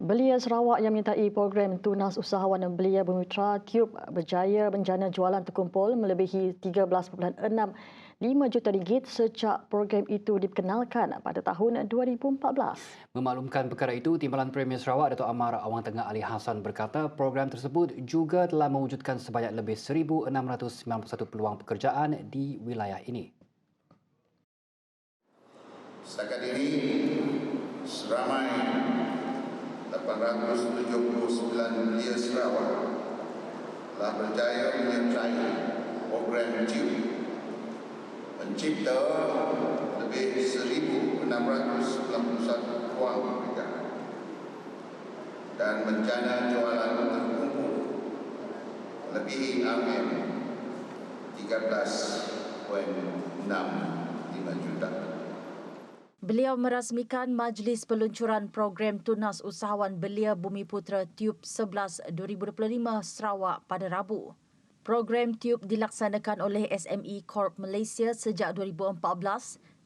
Belia Sarawak yang menyertai program Tunas Usahawan dan Belia Bumitra Tube berjaya menjana jualan terkumpul melebihi 13.65 juta ringgit sejak program itu diperkenalkan pada tahun 2014. Memaklumkan perkara itu, Timbalan Premier Sarawak Dato' Amar Awang Tengah Ali Hassan berkata program tersebut juga telah mewujudkan sebanyak lebih 1,691 peluang pekerjaan di wilayah ini. Setakat ini, seramai 879 belia Sarawak telah berjaya menyertai program TUBE mencipta lebih 1,691 ruang pekerjaan dan menjana jualan terkumpul lebih RM 13.65 juta. Beliau merasmikan Majlis Peluncuran Program Tunas Usahawan Belia Bumi Putra Tube 11 2025 Sarawak pada Rabu. Program Tube dilaksanakan oleh SME Corp Malaysia sejak 2014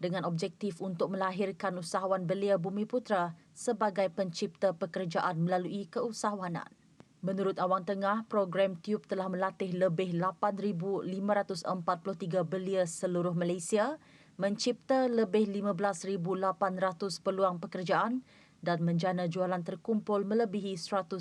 dengan objektif untuk melahirkan usahawan belia Bumi Putra sebagai pencipta pekerjaan melalui keusahawanan. Menurut Awang Tengah, program Tube telah melatih lebih 8,543 belia seluruh Malaysia mencipta lebih 15,800 peluang pekerjaan dan menjana jualan terkumpul melebihi 194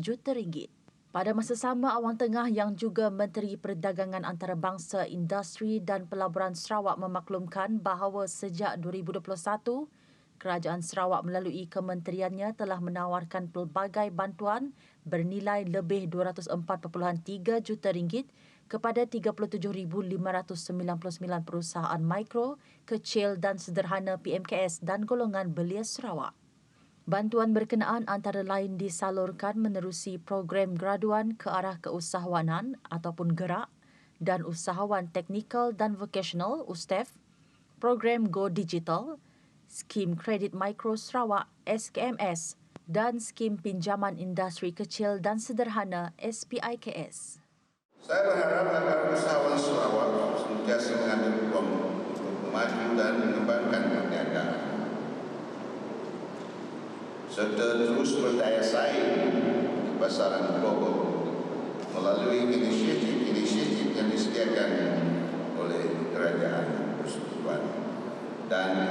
juta ringgit. Pada masa sama, Awang Tengah yang juga Menteri Perdagangan Antarabangsa Industri dan Pelaburan Sarawak memaklumkan bahawa sejak 2021, Kerajaan Sarawak melalui kementeriannya telah menawarkan pelbagai bantuan bernilai lebih 204.3 juta ringgit kepada 37,599 perusahaan mikro, kecil dan sederhana PMKS dan golongan belia Sarawak. Bantuan berkenaan antara lain disalurkan menerusi program graduan ke arah keusahawanan ataupun gerak dan usahawan teknikal dan vocational USTEF, program Go Digital, skim kredit mikro Sarawak SKMS dan skim pinjaman industri kecil dan sederhana SPIKS. Saya berharap agar usahawan Sarawak sentiasa mengambil peluang maju dan mengembangkan perniagaan serta terus berdaya saing di pasaran global melalui inisiatif-inisiatif yang disediakan oleh kerajaan persekutuan dan.